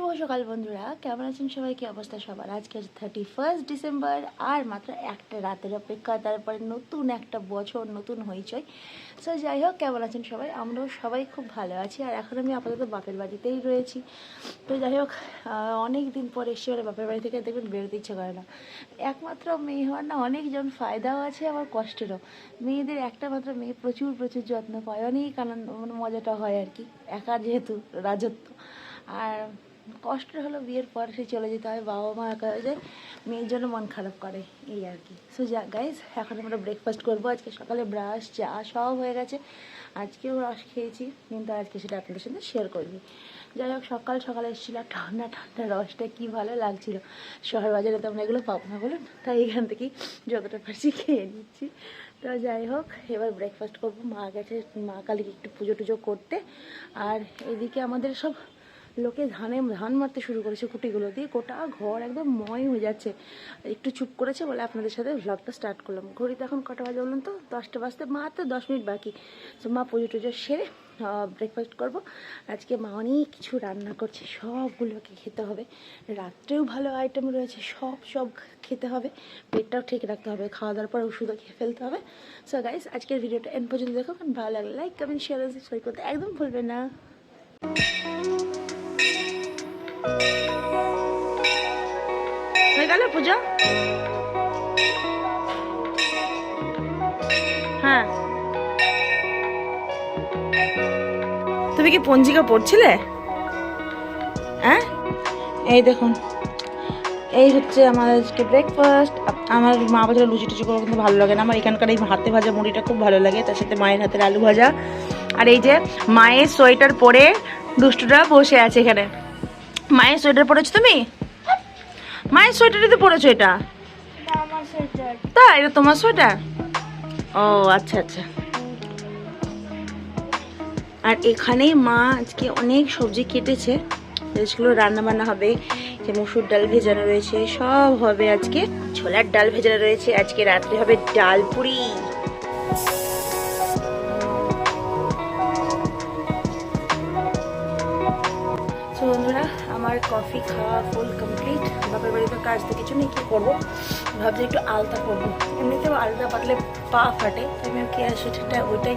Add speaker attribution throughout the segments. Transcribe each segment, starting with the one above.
Speaker 1: শুভ সকাল বন্ধুরা, কেমন আছেন সবাই? কি অবস্থা সবার? আজকে থার্টি ফার্স্ট ডিসেম্বর আর মাত্র একটা রাতের অপেক্ষা, তারপরে নতুন একটা বছর, নতুন হইচই। সো যাই হোক, কেমন আছেন সবাই? আমরাও সবাই খুব ভালো আছি। আর এখন আমি আপাতত বাপের বাড়িতেই রয়েছি। তো যাই হোক অনেক দিন পর এসে ওরা বাপের বাড়ি থেকে, দেখবেন বেরোতে ইচ্ছে করে না। একমাত্র মেয়ে হওয়ার না অনেকজন ফায়দাও আছে, আবার কষ্টেরও। মেয়েদের একটা মাত্র মেয়ে প্রচুর প্রচুর যত্ন পায়। অনেক আনন্দ মানে মজাটা হয় আর কি, একা যেহেতু রাজত্ব। আর কষ্ট হলো বিয়ের পর সে চলে যেতে হয়, বাবা মা একা যায় মেয়ের জন্য মন খারাপ করে, এই আর কি। সো যা গাইজ এখন আমরা ব্রেকফাস্ট করব। আজকে সকালে ব্রাশ চা সব হয়ে গেছে। আজকেও রস খেয়েছি, কিন্তু আজকে সেটা আপনাদের সাথে শেয়ার করবি। যাই হোক, সকাল সকালে এসেছিলাম ঠান্ডা ঠান্ডা রসটা কি ভালো লাগছিল। শহর বাজারে তো আমরা এগুলো পাবো না বলুন, তাই এখান থেকেই যতটা পারছি খেয়ে নিচ্ছি। তো যাই হোক, এবার ব্রেকফাস্ট করব। মা গেছে, মা কালীকে একটু পুজো টুজো করতে। আর এদিকে আমাদের সব লোকে ধানে, ধান মারতে শুরু করেছে কুটিগুলো দিয়ে। গোটা ঘর একদম ময় হয়ে যাচ্ছে। একটু চুপ করেছে বলে আপনাদের সাথে ভ্লগটা স্টার্ট করলাম। ঘড়িতে এখন কটা বাজে বলুন তো? দশটা বাজতে মাত্র দশ মিনিট বাকি। তো মা পুজো টুজো সেরে ব্রেকফাস্ট করব। আজকে মা অনেক কিছু রান্না করছে। সবগুলোকে খেতে হবে। রাত্রেও ভালো আইটেম রয়েছে। সব সব খেতে হবে। পেটটাও ঠিক রাখতে হবে। খাওয়া দাওয়ার পর ওষুধও খেয়ে ফেলতে হবে। সো গাইস আজকের ভিডিওটা এন পর্যন্ত দেখো ভালো লাগলে লাইক কমেন্ট শেয়ার সাবস্ক্রাইব করতে একদম ভুলবে না। হয়ে গেল পূজা? হ্যাঁ। তুমি কি পঞ্জিকা পড়ছিলে? হ্যাঁ? এই দেখুন। এই হচ্ছে আমার আজকে ব্রেকফাস্ট আমার মা বাজারে লুচি টুচি করে কিন্তু ভালো লাগে না। আমার এখানকার এই হাতে ভাজা মুড়িটা খুব ভালো লাগে। তার সাথে মায়ের হাতের আলু ভাজা। আর এই যে মায়ের সোয়েটার পরে দুষ্টুটা বসে আছে এখানে। মায়ের সোয়েটার পরেছো তুমি? মায়ের সোয়েটারই তো পরেছো এটা? তাই এটা তোমার সোয়েটার? ও আচ্ছা আচ্ছা। আর এখানে মা আজকে অনেক সবজি কেটেছে। যেগুলো রান্না বান্না হবে যে মুসুর ডাল ভেজানো রয়েছে সব হবে আজকে। ছোলার ডাল ভেজানো রয়েছে আজকে রাত্রে হবে ডাল পুরি। কফি খাওয়া ফুল কমপ্লিট বাপের বাড়িতে কাজ তো কিছু নেই, কী করব? ভাবছি একটু আলতা করব। এমনিতেও আলতা পাতলে পা ফাটে আমি কেয়ার সেটা ওইটাই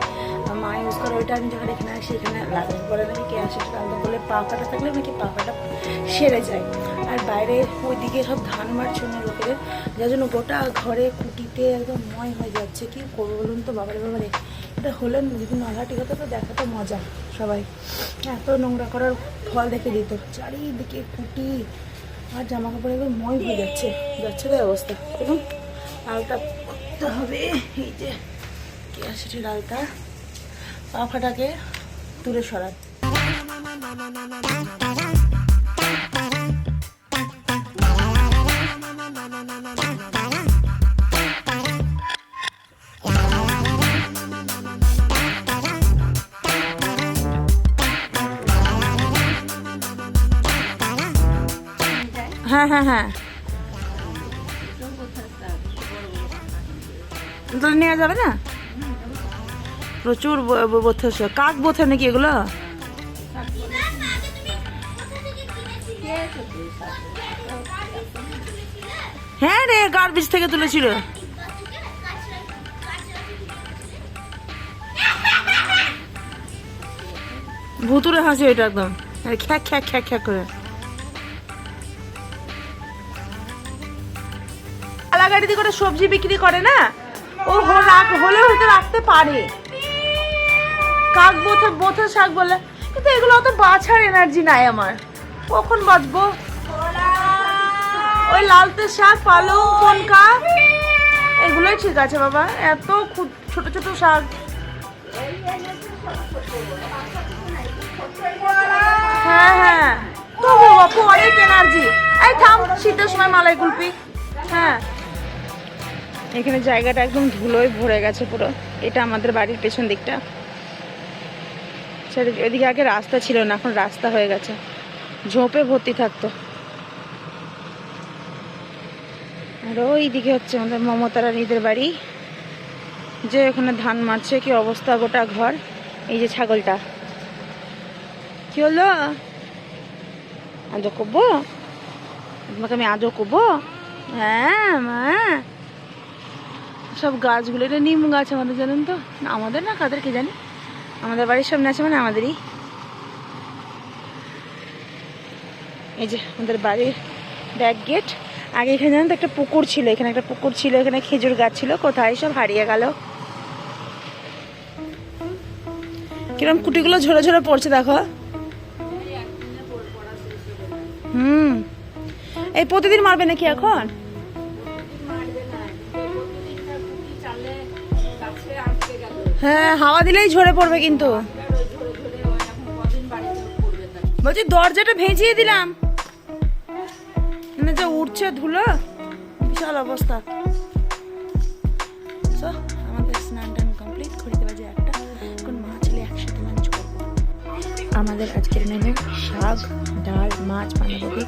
Speaker 1: মা ইউজ করে ওইটা আমি যখন এখানে আসি, এখানে লাগাই পরে নাকি কেয়ার সেটা আলতা করলে পা ফাটা থাকলে নাকি পা ফাটা সেরে যায়। আর বাইরে ওইদিকে সব ধান মারছে না লোকেদের। যার জন্য গোটা ঘরে কুটিতে একদম ময় হয়ে যাচ্ছে। কি করব বলুন তো? বাবারে বাবারে। এটা হলে যদি নলা ঠিক হতো তো দেখাতো মজা সবাই। এত নোংরা করার ফল দেখে দিত। চারিদিকে কুটি আর জামা কাপড় একদম ময় হয়ে যাচ্ছে। যাচ্ছে তাই অবস্থা। এবং আলতা করতে হবে। এই যে কেয়াসিটির আলতা? পা ফাটাকে দূরে সরান। হ্যাঁ হ্যাঁ হ্যাঁ। তাহলে নেওয়া যাবে না? প্রচুর বোথে। কাক বোথে নাকি এগুলো? হ্যাঁ রে গার্বেজ থেকে তুলেছিল। ভুতুরে হাসি ওইটা একদম। খ্যাক খ্যাক খ্যাক খ্যাক করে। গাড়িতে করে সবজি বিক্রি করে না? ও হলে হয়তো রাখতে পারে। কাক বোথে বোথে শাক বলে। কিন্তু এগুলো অত বাছার এনার্জি নাই আমার। কখন বাঁচবো? ওই লালতে শাক, পালং কনকা এগুলোই ঠিক আছে বাবা। এত ছোট ছোট শাক। হ্যাঁ হ্যাঁ। তবু বাপু, অনেক এনার্জি এই থাম, শীতের সময় মালাই কুলপি। হ্যাঁ। এখানে জায়গাটা একদম ধুলোয় ভরে গেছে পুরো। এটা আমাদের বাড়ির পেছন দিকটা। সেটা ওইদিকে আগে রাস্তা ছিল না, এখন রাস্তা হয়ে গেছে। ঝোপে ভর্তি থাকতো। আর ওই দিকে হচ্ছে আমাদের মমতা রানীদের বাড়ি। যে ওখানে ধান মারছে, কি অবস্থা গোটা ঘর, এই যে ছাগলটা। কি হলো? আজও করব? তোমাকে আমি আজও করব? হ্যাঁ মা। সব গাছগুলো, এটা নিম গাছ আমাদের, জানেন তো? আমাদের না, কাদের কে জানি? আমাদের বাড়ির সামনে আছে মানে আমাদেরই। এই যে আমাদের বাড়ির ব্যাক গেট আগে এখানে জানেন তো একটা পুকুর ছিল, এখানে একটা পুকুর ছিল, এখানে খেজুর গাছ ছিল, কোথায়? সব হারিয়ে গেল। কিরম কুটিগুলো ঝরে ঝরে পড়ছে দেখো। হুম। এই প্রতিদিন মারবে নাকি এখন? হ্যাঁ হাওয়া দিলেই ঝরে পড়বে কিন্তু। বলছি, দরজাটা ভেজিয়ে দিলাম। উঠছে ধুলো? বিশাল অবস্থা। So, আমাদের স্নান টান কমপ্লিট ঘড়িতে বাজে একটা। এখন মা ছেলে একসাথে লাঞ্চ করব। আমাদের আজকের মেনু শাক ডাল মাছ বাঁধাকপি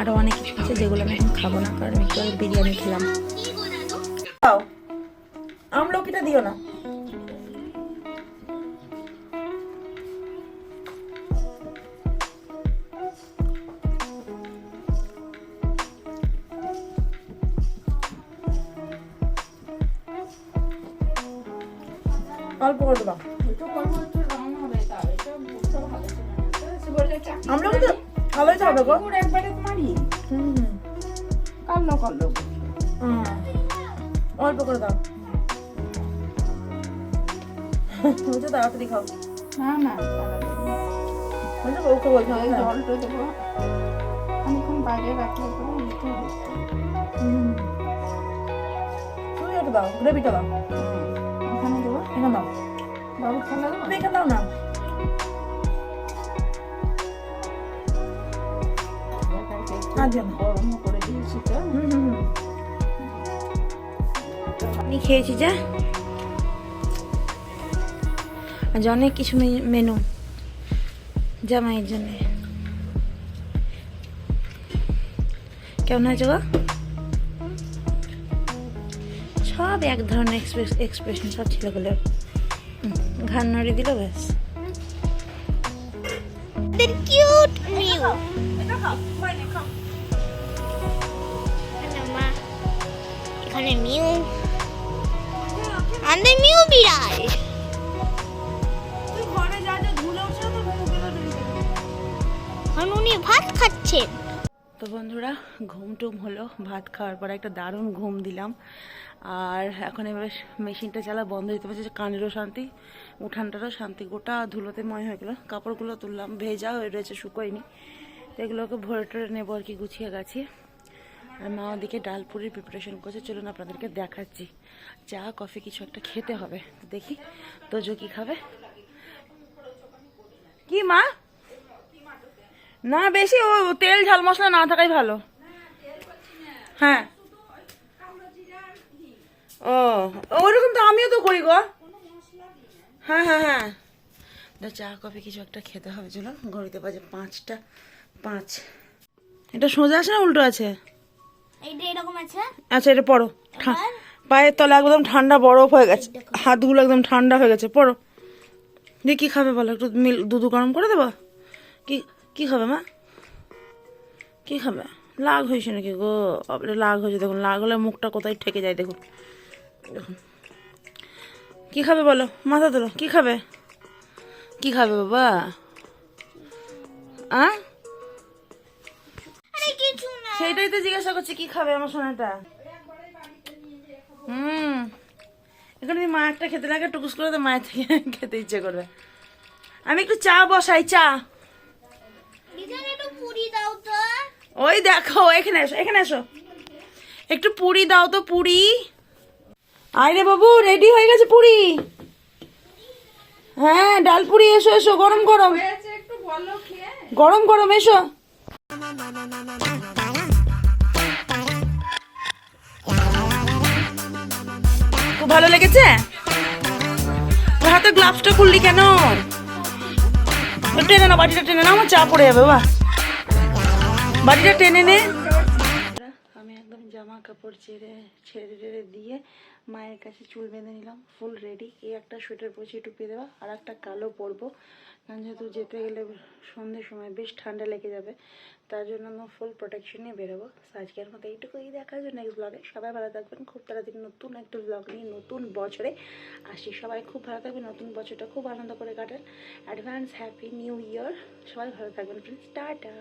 Speaker 1: আরও অনেক কিছু আছে যেগুলো আমি এখন খাব না কারণ একটু বিরিয়ানি খেলাম। আমলকিটা দিও না। দেবা আমলকি তো ভালোই তো হবে গো। হুম হুম। অল্প করে দাও। বলছো তাড়াতাড়ি খাও। না বলছো বউকে বলছো হুম। তুমি একটু দাও গ্রেভিটা দাও। এখানে তুমি এখানে দাও। না। আমি খেয়েছি যা। আজ অনেক কিছু মেনু জামাইয়ের জন্য। কেমন হয়েছে গো? সব এক ধরনের এক্সপ্রেশন সব ছেলেগুলোর ঘাড় নড়ে দিল ব্যাস।
Speaker 2: The cute mew. এখানে মিউ আমাদের মিউ বিড়াল। এখন উনি ভাত খাচ্ছেন।
Speaker 1: তো বন্ধুরা ঘুম টুম হলো, ভাত খাওয়ার পরে একটা দারুণ ঘুম দিলাম। আর এখন এবার মেশিনটা চালা বন্ধ দিতে পারছে, কানেরও শান্তি, উঠানটারও শান্তি, গোটা ধুলোতে ময় হয়ে গেলো। কাপড়গুলো তুললাম, ভেজা হয়ে রয়েছে, শুকোয়নি। তো এগুলোকে ভরে টরে নেব আর কি, গুছিয়ে গাছি। আর মা ওদিকে ডাল পুরির প্রিপারেশন করছে, চলুন আপনাদেরকে দেখাচ্ছি। চা, কফি কিছু একটা খেতে হবে। দেখি তো তোজো কি খাবে? কি মা? না বেশি ও তেল ঝাল মশলা না থাকাই ভালো। হ্যাঁ। ও ওইরকম তো আমিও তো করি গো। হ্যাঁ হ্যাঁ হ্যাঁ। চা কফি কিছু একটা খেতে হবে চলো। ঘড়িতে বাজে পাঁচটা পাঁচ। এটা সোজা আছে না উল্টো আছে? আচ্ছা এটা পড়ো। পায়ের তলা একদম ঠান্ডা বরফ হয়ে গেছে। হাতগুলো একদম ঠান্ডা হয়ে গেছে। পড়ো। দিয়ে কি খাবে বলো? একটু মিল দুধ গরম করে দেবো? কি কি খাবে মা? কি খাবে লাগ হয়েছে নাকি গো? বাপরে লাগ হয়েছে। দেখুন লাগ হলে মুখটা কোথায় ঠেকে যায় দেখুন। দেখুন। কি খাবে বলো? মাথা তোলো কি খাবে? কি খাবে বাবা? আ? সেইটাই তো জিজ্ঞাসা করছি কি খাবে আমার সোনাটা? হুম। এখানে যদি মা একটা খেতে লাগে টুকুস করে তো মায়ের থেকে খেতে ইচ্ছে করবে। আমি একটু চা বসাই চা। ওই দেখো এখানে এসো এখানে এসো। একটু পুরি দাও তো পুরি। আরে বাবু রেডি হয়ে গেছে পুরি? হ্যাঁ ডাল পুরি এসো এসো গরম গরম। গরম গরম এসো। খুব ভালো লেগেছে? হাতে গ্লাভসটা খুললি কেন? টেনে না বাটিটা টেনে না আমার চা পড়ে যাবে বাহ। বাড়িটা টেনে নে। আমি একদম জামা কাপড় ছেড়ে ছেড়ে টেড়ে দিয়ে মায়ের কাছে চুল বেঁধে নিলাম ফুল রেডি এই একটা সোয়েটার পরছি টুপিয়ে দেওয়া, আর একটা কালো পরবো। কারণ যেহেতু যেতে গেলে সন্ধ্যের সময় বেশ ঠান্ডা লেগে যাবে, তার জন্য আমি ফুল প্রোটেকশন নিয়ে বেরোবো। আজকের মতো এইটুকুই দেখার জন্য নেক্সট ব্লগে সবাই ভালো থাকবেন, খুব তাড়াতাড়ি নতুন একটা ব্লগ নিয়ে, নতুন বছরে আসি সবাই খুব ভালো থাকবেন, নতুন বছরটা খুব আনন্দ করে কাটান। অ্যাডভান্স হ্যাপি নিউ ইয়ার সবাই ভালো থাকবেন ফ্রেন্ডস টাটা!